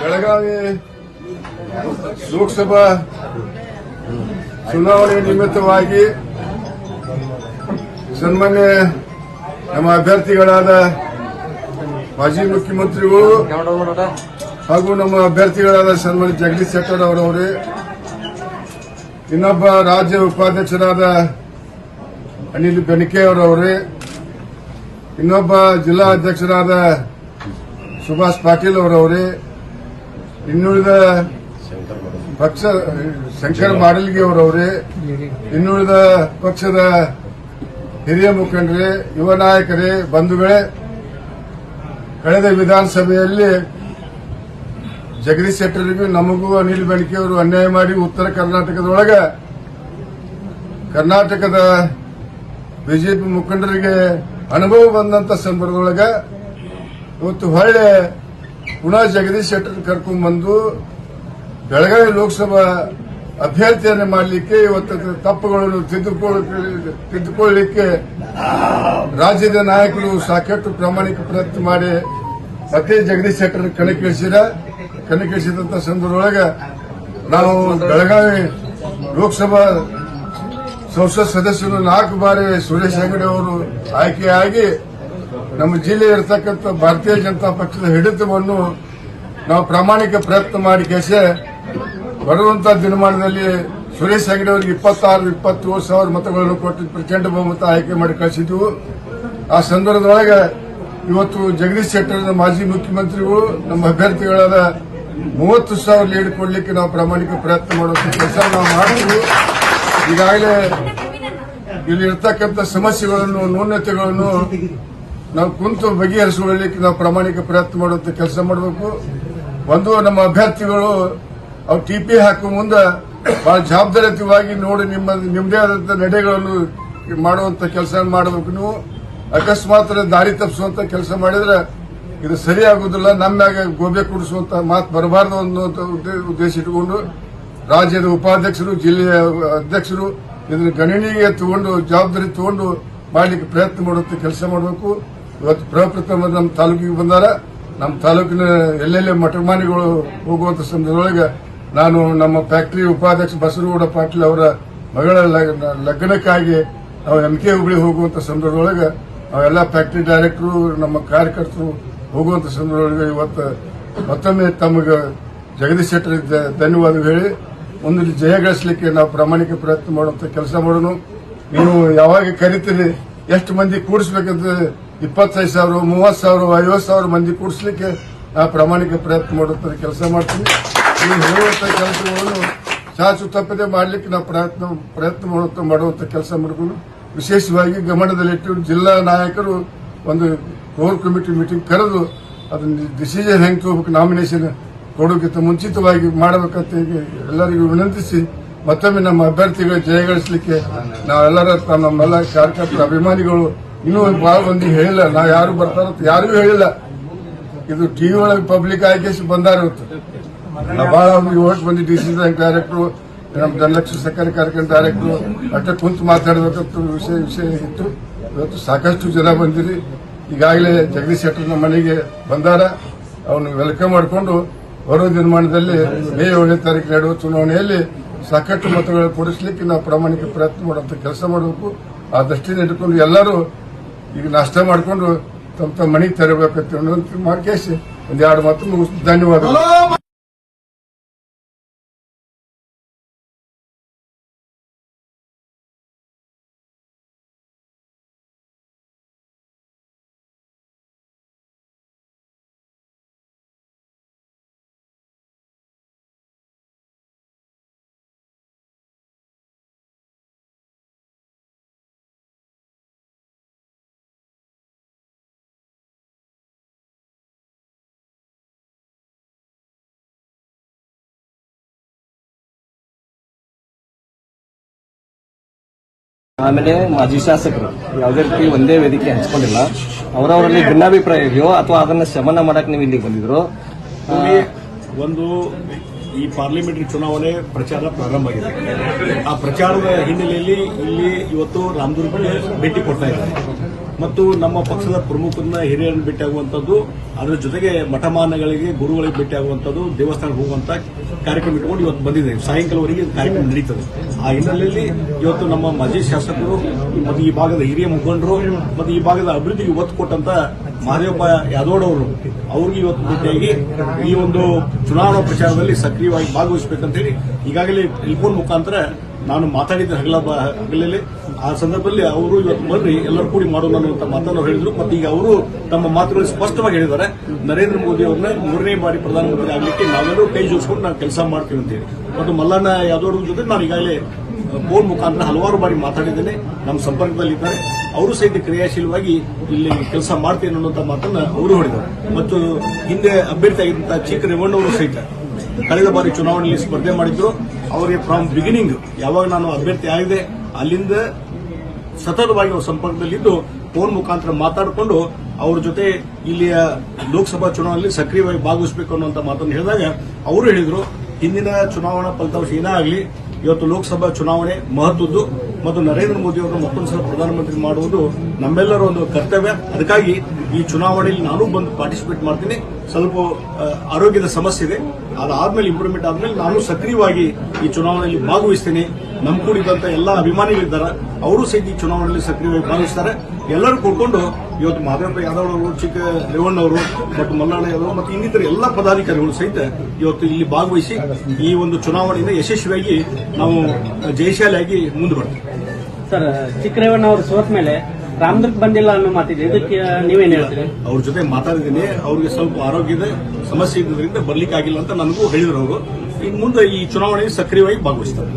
ಬೆಳಗಾವಿ ಲೋಕಸಭಾ ಚುನಾವಣೆ ನಿಮಿತ್ತವಾಗಿ ಸನ್ಮಾನ್ಯ ನಮ್ಮ ಅಭ್ಯರ್ಥಿಗಳಾದ ಮಾಜಿ ಮುಖ್ಯಮಂತ್ರಿಗಳು ಹಾಗೂ ನಮ್ಮ ಅಭ್ಯರ್ಥಿಗಳಾದ ಸನ್ಮಾನ್ಯ ಜಗದೀಶ್ ಶೆಟ್ಟರ್ ಅವರವರೇ, ಇನ್ನೊಬ್ಬ ರಾಜ್ಯ ಉಪಾಧ್ಯಕ್ಷರಾದ ಅನಿಲ್ ಬೆನಕೆ ಅವರವರೇ ಇನ್ನೊಬ್ಬ ಜಿಲ್ಲಾ ಅಧ್ಯಕ್ಷರಾದ ಸುಭಾಷ್ ಪಾಟೀಲ್ ಅವರವರೇ ಇನ್ನುಳಿದ ಪಕ್ಷ ಶಂಕರ್ ಮಾಡಲ್ಗಿ ಅವರವರೇ ಇನ್ನುಳಿದ ಪಕ್ಷದ ಹಿರಿಯ ಮುಖಂಡರೇ ಯುವ ನಾಯಕರೇ ಬಂಧುಗಳೇ ಕಳೆದ ವಿಧಾನಸಭೆಯಲ್ಲಿ ಜಗದೀಶ್ ಶೆಟ್ಟರಿಗೂ ನಮಗೂ ಅನಿಲ್ ಬೆಳಕೆ ಅವರು ಅನ್ಯಾಯ ಮಾಡಿ ಉತ್ತರ ಕರ್ನಾಟಕದೊಳಗ ಕರ್ನಾಟಕದ ಬಿಜೆಪಿ ಮುಖಂಡರಿಗೆ ಅನುಭವ ಬಂದಂತ ಸಂದರ್ಭದೊಳಗ ಇವತ್ತು ಹೊಳ್ಳೆ ಪುನಃ ಜಗದೀಶ್ ಶೆಟ್ಟರ್ ಕರ್ಕೊಂಡ್ ಬಂದು ಬೆಳಗಾವಿ ಲೋಕಸಭಾ ಅಭ್ಯರ್ಥಿಯನ್ನು ಮಾಡಲಿಕ್ಕೆ ಇವತ್ತು ತಪ್ಪುಗಳನ್ನು ತಿದ್ದುಕೊಳ್ಳ- ತಿದ್ದುಕೊಳ್ಳಲಿಕ್ಕೆ ರಾಜ್ಯದ ನಾಯಕರು ಸಾಕಷ್ಟು ಪ್ರಾಮಾಣಿಕ ಪ್ರಯತ್ನ ಮಾಡಿ ಮತ್ತೆ ಜಗದೀಶ್ ಶೆಟ್ಟರ್ ಕಣಕ್ಕಿಳಿಸಿದ ಕಣಕ್ಕಿಳಿಸಿದಂತ ಸಂದರ್ಭದೊಳಗ ನಾವು ಬೆಳಗಾವಿ ಲೋಕಸಭಾ ಸಂಸತ್ ಸದಸ್ಯರು ನಾಲ್ಕು ಬಾರಿ ಸುರೇಶ್ ಅಂಗಡಿ ಅವರು ಆಯ್ಕೆಯಾಗಿ ನಮ್ಮ ಜಿಲ್ಲೆ ಇರತಕ್ಕಂಥ ಭಾರತೀಯ ಜನತಾ ಪಕ್ಷದ ಹಿಡಿತವನ್ನು ನಾವು ಪ್ರಾಮಾಣಿಕ ಪ್ರಯತ್ನ ಮಾಡಿ ಕೆಸೆ ಬರುವಂತಹ ದಿನಮಾನದಲ್ಲಿ ಸುರೇಶ್ ಅಂಗಡಿ ಅವರಿಗೆ ಇಪ್ಪತ್ತಾರು, ಇಪ್ಪತ್ತೇಳು ಸಾವಿರ ಮತಗಳನ್ನು ಕೊಟ್ಟು ಪ್ರಚಂಡ ಬಹುಮತ ಆಯ್ಕೆ ಮಾಡಿ ಕಳಿಸಿದ್ವು. ಆ ಸಂದರ್ಭದೊಳಗೆ ಇವತ್ತು ಜಗದೀಶ್ ಶೆಟ್ಟರ್ ಮಾಜಿ ಮುಖ್ಯಮಂತ್ರಿಗಳು ನಮ್ಮ ಅಭ್ಯರ್ಥಿಗಳಾದ ಮೂವತ್ತು ಸಾವಿರ ಲೀಡ್ ಕೊಡಲಿಕ್ಕೆ ನಾವು ಪ್ರಾಮಾಣಿಕ ಪ್ರಯತ್ನ ಮಾಡೋಕೆ ಕೆಲಸ ನಾವು ಮಾಡ್ತೀವಿ ಈಗಾಗಲೇ ಇಲ್ಲಿ ಇರ್ತಕ್ಕಂಥ ಸಮಸ್ಯೆಗಳನ್ನು, ನ್ಯೂನತೆಗಳನ್ನು ನಾವು ಕುಂತು ಬಗೆಹರಿಸಿಕೊಳ್ಳಲಿಕ್ಕೆ ನಾವು ಪ್ರಾಮಾಣಿಕ ಪ್ರಯತ್ನ ಮಾಡುವಂತ ಕೆಲಸ ಮಾಡಬೇಕು. ಒಂದು ನಮ್ಮ ಅಭ್ಯರ್ಥಿಗಳು, ಅವ್ರು ಟಿಪಿ ಹಾಕುವ ಮುಂದೆ ಬಹಳ ಜವಾಬ್ದಾರಿಯುತವಾಗಿ ನೋಡಿ ನಿಮ್ಮ ನಿಮ್ಮದೇ ಆದಂತ ನಡೆಗಳನ್ನು ಮಾಡುವಂತ ಕೆಲಸ ಮಾಡಬೇಕು ನೀವು. ಅಕಸ್ಮಾತ್ ದಾರಿ ತಪ್ಪಿಸುವಂತ ಕೆಲಸ ಮಾಡಿದ್ರೆ ಇದು ಸರಿ ಆಗುದಿಲ್ಲ ನಮ್ಮ್ಯಾಗ ಗೋಬೆ ಕುಡಿಸುವಂತ ಮಾತು ಬರಬಾರದು ಅನ್ನುವಂಥ ಉದ್ದೇ- ಉದ್ದೇಶ ಇಟ್ಟುಕೊಂಡು ರಾಜ್ಯದ ಉಪಾಧ್ಯಕ್ಷರು, ಜಿಲ್ಲೆಯ ಅಧ್ಯಕ್ಷರು ಇದನ್ನು ಗಣನೀಯ ತಗೊಂಡು, ಜವಾಬ್ದಾರಿ ತಗೊಂಡು ಮಾಡಲಿಕ್ಕೆ ಪ್ರಯತ್ನ ಮಾಡುವಂತ ಕೆಲಸ ಮಾಡಬೇಕು. ಇವತ್ತು ಪ್ರಪ್ರಥಮ ನಮ್ಮ ತಾಲೂಕಿಗೆ ಬಂದಾರ. ನಮ್ಮ ತಾಲೂಕಿನ ಎಲ್ಲೆಲ್ಲಿ ಮಠಮಾನಿಗಳು ಹೋಗುವಂತ ಸಂದರ್ಭದೊಳಗೆ ನಾನು ನಮ್ಮ ಫ್ಯಾಕ್ಟರಿ ಉಪಾಧ್ಯಕ್ಷ ಬಸರಗೌಡ ಪಾಟೀಲ್ ಅವರ ಮಗಳ ಲಗ್- ಲಗ್ನಕ್ಕಾಗಿ ನಾವು ಎಂ ಕೆ ಹುಬ್ಳಿ ಹೋಗುವಂತ ಸಂದರ್ಭದೊಳಗೆ ನಾವೆಲ್ಲ ಫ್ಯಾಕ್ಟರಿ ಡೈರೆಕ್ಟರು, ನಮ್ಮ ಕಾರ್ಯಕರ್ತರು ಹೋಗುವಂತ ಸಂದರ್ಭದೊಳಗೆ ಇವತ್ತು ಮತ್ತೊಮ್ಮೆ ತಮಗೆ ಜಗದೀಶ್ ಶೆಟ್ಟರ್ ಧನ್ಯವಾದ ಹೇಳಿ ಮುಂದೆ ಜಯ ಗಳಿಸಲಿಕ್ಕೆ ನಾವು ಪ್ರಾಮಾಣಿಕ ಪ್ರಯತ್ನ ಮಾಡುವಂತ ಕೆಲಸ ಮಾಡೋಣ ನೀವು ಯಾವಾಗ ಕರಿತೀರಿ, ಎಷ್ಟು ಮಂದಿ ಕೂಡಿಸ್ಬೇಕಂತ ಇಪ್ಪತ್ತೈದು ಸಾವಿರ, ಮೂವತ್ತು ಸಾವಿರ, ಐವತ್ತು ಸಾವಿರ ಮಂದಿ ಕೂಡಿಸ್ಲಿಕ್ಕೆ ನಾವು ಪ್ರಾಮಾಣಿಕ ಪ್ರಯತ್ನ ಮಾಡುವಂತ ಕೆಲಸ ಮಾಡ್ತೀನಿ ನೀವು ಹೇಳುವಂತ ಕೆಲಸಗಳನ್ನು ಚಾಚು ತಪ್ಪದೆ ಮಾಡಲಿಕ್ಕೆ ನಾವು ಪ್ರಯತ್ನ ಪ್ರಯತ್ನ ಮಾಡುವಂತ ಮಾಡುವಂತ ಕೆಲಸ ಮಾಡಿಕೊಂಡು ವಿಶೇಷವಾಗಿ ಗಮನದಲ್ಲಿಟ್ಟು ಜಿಲ್ಲಾ ನಾಯಕರು ಒಂದು ಕೋರ್ ಕಮಿಟಿ ಮೀಟಿಂಗ್ ಕರೆದು ಅದನ್ನ ಡಿಸಿಷನ್ ಹೆಂಗೆ ತಗೋಬೇಕು, ನಾಮಿನೇಷನ್ ಕೊಡೋಕ್ಕಿಂತ ಮುಂಚಿತವಾಗಿ ಮಾಡಬೇಕಂತ ಎಲ್ಲರಿಗೂ ವಿನಂತಿಸಿ ಮತ್ತೊಮ್ಮೆ ನಮ್ಮ ಅಭ್ಯರ್ಥಿಗಳು ಜಯಗಳಿಸಲಿಕ್ಕೆ ನಾವೆಲ್ಲರ ನಮ್ಮೆಲ್ಲ ಕಾರ್ಯಕರ್ತರ ಅಭಿಮಾನಿಗಳು ಇನ್ನೂ ಬಹಳ ಮಂದಿ ಹೇಳಿಲ್ಲ. ನಾವು ಯಾರು ಬರ್ತಾರ ಯಾರಿಗೂ ಹೇಳಿಲ್ಲ. ಇದು ಟಿವಿ ಒಳಗೆ ಪಬ್ಲಿಕ್ ಆಗಿ ಬಂದಾರ ಭಾಳ ಬಹಳ ಓಟ್ ಬಂದು ಡಿ ಸಿ ಬ್ಯಾಂಕ್ ಡೈರೆಕ್ಟ್ರು ನಮ್ಮ ಧನಲಕ್ಷ್ಮಿ ಸರ್ಕಾರಿ ಕಾರ್ಯಕ್ರಮ ಡೈರೆಕ್ಟ್ರು ಅಷ್ಟೇ ಕುಂತು ಮಾತಾಡಬೇಕಂತ ವಿಷಯ ವಿಷಯ ಇತ್ತು. ಇವತ್ತು ಸಾಕಷ್ಟು ಜನ ಬಂದಿರಿ. ಈಗಾಗಲೇ ಜಗದೀಶ್ ಶೆಟ್ಟರ್ ನಮ್ಮ ಮನೆಗೆ ಬಂದಾರ. ಅವನು ವೆಲ್ಕಮ್ ಮಾಡಿಕೊಂಡು ಬರೋ ನಿರ್ಮಾಣದಲ್ಲಿ ಮೇ ಏಳನೇ ತಾರೀಕು ನಡೆಯುವ ಚುನಾವಣೆಯಲ್ಲಿ ಸಾಕಷ್ಟು ಮತಗಳನ್ನು ಕೊಡಿಸಲಿಕ್ಕೆ ನಾವು ಪ್ರಾಮಾಣಿಕ ಪ್ರಯತ್ನ ಮಾಡುವಂತ ಕೆಲಸ ಮಾಡಬೇಕು. ಆ ದೃಷ್ಟಿನ ಇಟ್ಕೊಂಡು ಎಲ್ಲರೂ ಈಗ ನಾಷ್ಟ ಮಾಡಿಕೊಂಡು ತಮ್ಮ ತಮ್ಮ ಮನೆಗೆ ತೆರಬೇಕಂತ ಒಂದು ಒಂದೆರಡು ಮಾತು ಮುಗಿಸ್ ಧನ್ಯವಾದಗಳು. ಆಮೇಲೆ ಮಾಜಿ ಶಾಸಕರು, ಯಾವುದೇ ರೀತಿ ಒಂದೇ ವೇದಿಕೆ ಹಂಚ್ಕೊಂಡಿಲ್ಲ. ಅವರವರಲ್ಲಿ ಭಿನ್ನಾಭಿಪ್ರಾಯ ಇದೆಯೋ ಅಥವಾ ಅದನ್ನ ಶಮನ ಮಾಡಕ್ ನೀವು ಇಲ್ಲಿ ಬಂದಿದ್ರು? ಒಂದು ಈ ಪಾರ್ಲಿಮೆಂಟ್ರಿ ಚುನಾವಣೆ ಪ್ರಚಾರ ಪ್ರಾರಂಭ ಆಗಿದೆ. ಆ ಪ್ರಚಾರದ ಹಿನ್ನೆಲೆಯಲ್ಲಿ ಇಲ್ಲಿ ಇವತ್ತು ರಾಮದುರ್ಗಕ್ಕೆ ಭೇಟಿ ಕೊಡ್ತಾ ಇದ್ದಾರೆ. ಮತ್ತು ನಮ್ಮ ಪಕ್ಷದ ಪ್ರಮುಖರನ್ನ ಹಿರಿಯರನ್ನು ಭೇಟಿಯಾಗುವಂಥದ್ದು ಅದರ ಜೊತೆಗೆ ಮಠಮಾನಗಳಿಗೆ ಗುರುಗಳಿಗೆ ಭೇಟಿಯಾಗುವಂಥದ್ದು ದೇವಸ್ಥಾನಕ್ಕೆ ಹೋಗುವಂತ ಕಾರ್ಯಕ್ರಮ ಇಟ್ಕೊಂಡು ಇವತ್ತು ಬಂದಿದೆ. ಸಾಯಂಕಾಲವರೆಗೆ ಕಾರ್ಯಕ್ರಮ ನಡೀತದೆ. ಆ ಹಿನ್ನೆಲೆಯಲ್ಲಿ ಇವತ್ತು ನಮ್ಮ ಮಾಜಿ ಶಾಸಕರು, ಮತ್ತು ಈ ಭಾಗದ ಹಿರಿಯ ಮುಖಂಡರು, ಮತ್ತು ಈ ಭಾಗದ ಅಭಿವೃದ್ಧಿಗೆ ಒತ್ತು ಕೊಟ್ಟಂತ ಮಹದೇವಪ್ಪ ಯಾದವ್ ಅವರು, ಅವ್ರಿಗೆ ಇವತ್ತು ಭೇಟಿಯಾಗಿ ಈ ಒಂದು ಚುನಾವಣಾ ಪ್ರಚಾರದಲ್ಲಿ ಸಕ್ರಿಯವಾಗಿ ಭಾಗವಹಿಸಬೇಕಂತ ಹೇಳಿ ಈಗಾಗಲೇ ಟೆಲಿಫೋನ್ ಮುಖಾಂತರ ನಾನು ಮಾತಾಡಿದ್ದೆ ಹಗಲ ಹಗಲಲ್ಲಿ. ಆ ಸಂದರ್ಭದಲ್ಲಿ ಅವರು ಇವತ್ತು ಬರ್ರಿ, ಎಲ್ಲರೂ ಕೂಡಿ ಮಾಡೋಣ ಅನ್ನುವಂತ ಮಾತನ್ನು ಹೇಳಿದ್ರು. ಮತ್ತೆ ಈಗ ಅವರು ತಮ್ಮ ಮಾತುಗಳು ಸ್ಪಷ್ಟವಾಗಿ ಹೇಳಿದ್ದಾರೆ. ನರೇಂದ್ರ ಮೋದಿ ಅವ್ರನ್ನ ಮೂರನೇ ಬಾರಿ ಪ್ರಧಾನಮಂತ್ರಿ ಆಗಲಿಕ್ಕೆ ನಾವೆಲ್ಲರೂ ಕೈ ಜೋಡಿಸ್ಕೊಂಡು ನಾವು ಕೆಲಸ ಮಾಡ್ತೀವಿ ಅಂತ ಹೇಳಿ. ಮತ್ತು ಮಲ್ಲಣ್ಣ ಯಾದವ್ರ ಜೊತೆ ನಾನು ಈಗಾಗಲೇ ಫೋನ್ ಮುಖಾಂತರ ಹಲವಾರು ಬಾರಿ ಮಾತಾಡಿದ್ದೇನೆ. ನಮ್ಮ ಸಂಪರ್ಕದಲ್ಲಿದ್ದಾರೆ ಅವರು ಸಹಿತ ಕ್ರಿಯಾಶೀಲವಾಗಿ ಇಲ್ಲಿ ಕೆಲಸ ಮಾಡ್ತೀನಿ ಅನ್ನುವಂಥ ಮಾತನ್ನ ಅವರು ಹೇಳಿದ್ದಾರೆ. ಮತ್ತು ಹಿಂದೆ ಅಭ್ಯರ್ಥಿ ಆಗಿದ್ದಂಥ ಚಿಕ್ಕ ರೇವಣ್ಣವರು ಸಹಿತ ಕಳೆದ ಬಾರಿ ಚುನಾವಣೆಯಲ್ಲಿ ಸ್ಪರ್ಧೆ ಮಾಡಿದ್ರು. ಅವರಿಗೆ ಫ್ರಮ್ ಬಿಗಿನಿಂಗ್ ಯಾವಾಗ ನಾನು ಅಭ್ಯರ್ಥಿ ಆಗಿದೆ, ಅಲ್ಲಿಂದ ಸತತವಾಗಿ ನಾವು ಸಂಪರ್ಕದಲ್ಲಿದ್ದು ಫೋನ್ ಮುಖಾಂತರ ಮಾತಾಡಿಕೊಂಡು ಅವ್ರ ಜೊತೆ ಇಲ್ಲಿಯ ಲೋಕಸಭಾ ಚುನಾವಣೆಯಲ್ಲಿ ಸಕ್ರಿಯವಾಗಿ ಭಾಗವಹಿಸಬೇಕು ಅನ್ನುವಂತ ಮಾತನ್ನು ಹೇಳಿದಾಗ ಅವರು ಹೇಳಿದರು, ಹಿಂದಿನ ಚುನಾವಣಾ ಫಲಿತಾಂಶ ಏನೇ ಆಗಲಿ, ಇವತ್ತು ಲೋಕಸಭಾ ಚುನಾವಣೆ ಮಹತ್ವದ್ದು ಮತ್ತು ನರೇಂದ್ರ ಮೋದಿ ಅವರನ್ನು ಮತ್ತೊಂದು ಸಲ ಪ್ರಧಾನಮಂತ್ರಿ ಮಾಡುವುದು ನಮ್ಮೆಲ್ಲರ ಒಂದು ಕರ್ತವ್ಯ. ಅದಕ್ಕಾಗಿ ಈ ಚುನಾವಣೆಯಲ್ಲಿ ನಾನು ಬಂದು ಪಾರ್ಟಿಸಿಪೇಟ್ ಮಾಡ್ತೀನಿ. ಸ್ವಲ್ಪ ಆರೋಗ್ಯದ ಸಮಸ್ಯೆ ಇದೆ. ಅದಾದ್ಮೇಲೆ ಇಂಪ್ರೂವ್ಮೆಂಟ್ ಆದ್ಮೇಲೆ ನಾನು ಸಕ್ರಿಯವಾಗಿ ಈ ಚುನಾವಣೆಯಲ್ಲಿ ಭಾಗವಹಿಸ್ತೀನಿ. ನಮ್ಮ ಕೂಡಿದಂತ ಎಲ್ಲ ಅಭಿಮಾನಿಗಳಿದ್ದಾರೆ. ಅವರು ಸಹಿತ ಈ ಚುನಾವಣೆಯಲ್ಲಿ ಸಕ್ರಿಯವಾಗಿ ಭಾಗವಹಿಸ್ತಾರೆ. ಎಲ್ಲರೂ ಕೂಡ್ಕೊಂಡು ಇವತ್ತು ಮಾದೇವಪ್ಪ ಯಾದವ್ ಅವರು ಚಿಕ್ಕ ರೇವಣ್ಣವರು ಮತ್ತು ಮಲ್ಲಾಳ ಯಾದವ್ ಮತ್ತು ಇನ್ನಿತರ ಎಲ್ಲ ಪದಾಧಿಕಾರಿಗಳು ಸಹಿತ ಇವತ್ತು ಇಲ್ಲಿ ಭಾಗವಹಿಸಿ ಈ ಒಂದು ಚುನಾವಣೆಯಿಂದ ಯಶಸ್ವಿಯಾಗಿ ನಾವು ಜಯಶಾಲಿಯಾಗಿ ಮುಂದೆ ಬರ್ತೀವಿ. ಸರ್ ಚಿಕ್ಕರೇವಣ್ಣ ಅವರು ಸೋತ ಮೇಲೆ ರಾಮದುರ್ಗ್ ಬಂದಿಲ್ಲ ಅನ್ನೋ ಮಾತಿದೆ. ಇದಕ್ಕೆ ನೀವೇನ್ ಹೇಳ್ತೀರಿ? ಅವ್ರ ಜೊತೆ ಮಾತಾಡಿದ್ದೀನಿ. ಅವ್ರಿಗೆ ಸ್ವಲ್ಪ ಆರೋಗ್ಯದ ಸಮಸ್ಯೆ ಇದ್ದರಿಂದ ಬರ್ಲಿಕ್ಕೆ ಆಗಿಲ್ಲ ಅಂತ ನನಗೂ ಹೇಳಿದ್ರು ಅವರು. ಇನ್ನು ಮುಂದೆ ಈ ಚುನಾವಣೆ ಸಕ್ರಿಯವಾಗಿ ಭಾಗವಹಿಸ್ತಾರೆ